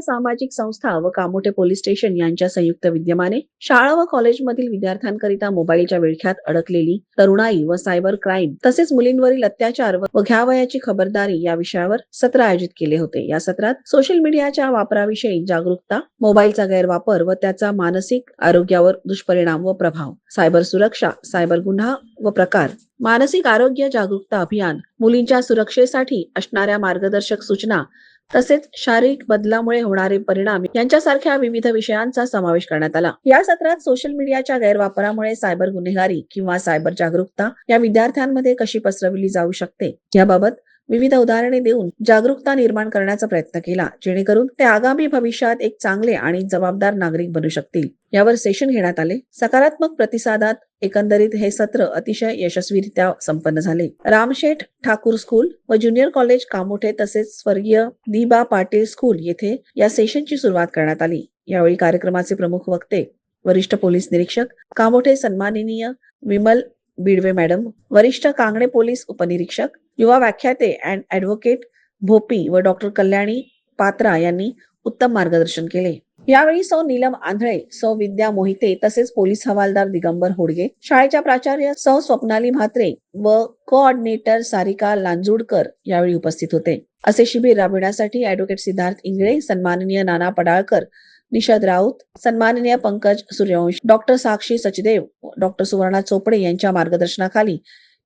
सामाजिक संस्था व कामोठे पोलीस स्टेशन यांच्या संयुक्त विद्यमाने शाळा व कॉलेजमधील विद्यार्थ्यांकरिता मोबाईलच्या विळख्यात अडकलेली तरुणाई व सायबर क्राईम तसेच मुलींवरील अत्याचार व व घ्यावयाची खबरदारी या विषयावर सत्र आयोजित केले होते. या सत्रात सोशल मीडियाच्या वापराविषयी जागरूकता मोबाईलचा गैरवापर व त्याचा मानसिक आरोग्यावर दुष्परिणाम व प्रभाव सायबर सुरक्षा सायबर गुन्हा व प्रकार मानसिक आरोग्य जागरूकता अभियान मुलींच्या सुरक्षेसाठी असणाऱ्या मार्गदर्शक सूचना तसेच शारीरिक बदलामुळे होणारे परिणाम यांच्यासारख्या विविध विषयांचा समावेश करण्यात आला. या सत्रात सोशल मीडियाच्या गैरवापरामुळे सायबर गुन्हेगारी किंवा सायबर जागरूकता या विद्यार्थ्यांमध्ये कशी पसरविली जाऊ शकते? याबाबत विविध उदाहरणे देऊन जागरूकता निर्माण करण्याचा प्रयत्न केला जेणेकरून ते आगामी भविष्यात एक चांगले आणि जबाबदार नागरिक बनू शकतील. यावर सेशन घेण्यात आले. सकारात्मक प्रतिसादात एकंदरीत हे सत्र अतिशय यशस्वीरित्या संपन्न झाले. रामशेठ ठाकूर स्कूल व ज्युनियर कॉलेज कामोठे तसेच स्वर्गीय दिबा पाटील स्कूल येथे या सेशनची सुरुवात करण्यात आली. यावेळी कार्यक्रमाचे प्रमुख वक्ते वरिष्ठ पोलीस निरीक्षक कामोठे सन्माननीय विमल बिडवे मॅडम वरिष्ठ कांगणे पोलीस उपनिरीक्षक युवा व्याख्याते अँड ऍडव्होकेट भोपी व डॉक्टर कल्याणी पात्रा यांनी उत्तम मार्गदर्शन केले. यावेळी सौ नीलम आंधळे सौ विद्या मोहिते तसेच पोलीस हवालदार दिगंबर होडगे शाळेच्या प्राचार्य सौ स्वप्नाली म्हात्रे व कोऑर्डिनेटर सारिका लांजुडकर यावेळी उपस्थित होते. असे शिबिर राबविण्यासाठी ऍडव्होकेट सिद्धार्थ इंगळे सन्माननीय नाना पडाळकर निषाद राऊत सन्माननीय पंकज सूर्यवंश डॉक्टर साक्षी सचदेव डॉक्टर सुवर्णा चोपडे यांच्या मार्गदर्शनाखाली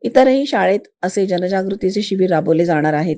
इतरही शाळेत असे जनजागृतीचे शिबिर राबवले जाणार आहेत.